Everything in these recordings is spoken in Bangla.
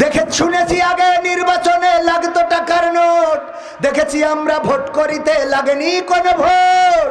দেখে শুনেছি আগে নির্বাচনে লাগতো টাকার নোট। দেখেছি আমরা ভোট করিতে লাগেনি কোনো ভোট।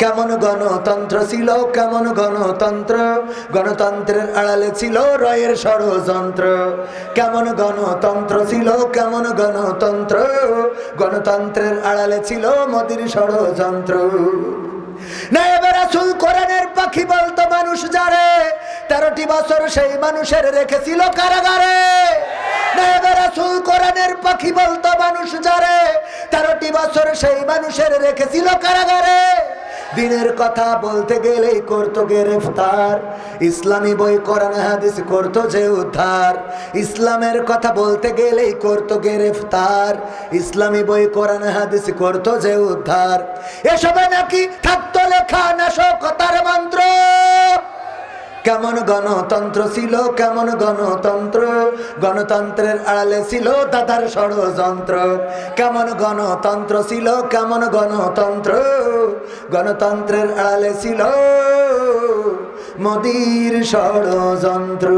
কেমন গণতন্ত্র ছিল, কেমন গণতন্ত্র? গণতন্ত্রের আড়ালে ছিল রয়ের ষড়যন্ত্র। কেমন গণতন্ত্র ছিল, কেমন গণতন্ত্র? গণতন্ত্রের আড়ালে ছিল মোদির ষড়যন্ত্র। নায়েবে রাসূল কোরআনের পাখি বলতো মানুষ যারে, তেরোটি বছর সেই মানুষের রেখেছিল কারাগারে। কোরআনের পাখি বলতো মানুষ যারে, তেরোটি বছর সেই মানুষের রেখেছিল কারাগারে। দিনের কথা বলতে গেলেই করতো গ্রেফতার। ইসলামী বই, কোরআন, হাদিস করতো যে উদ্ধার। ইসলামের কথা বলতে গেলেই করতো গ্রেফতার। ইসলামী বই, কোরআন, হাদিস করতো যে উদ্ধার। এসবে নাকি থাকতো লেখা কেমন গণতন্ত্র ছিল, কেমন গণতন্ত্র? গণতন্ত্রের আড়ালে ছিল দাদার ষড়যন্ত্র। কেমন গণতন্ত্র ছিল, কেমন গণতন্ত্র? গণতন্ত্রের আড়ালে ছিল মোদির ষড়যন্ত্র।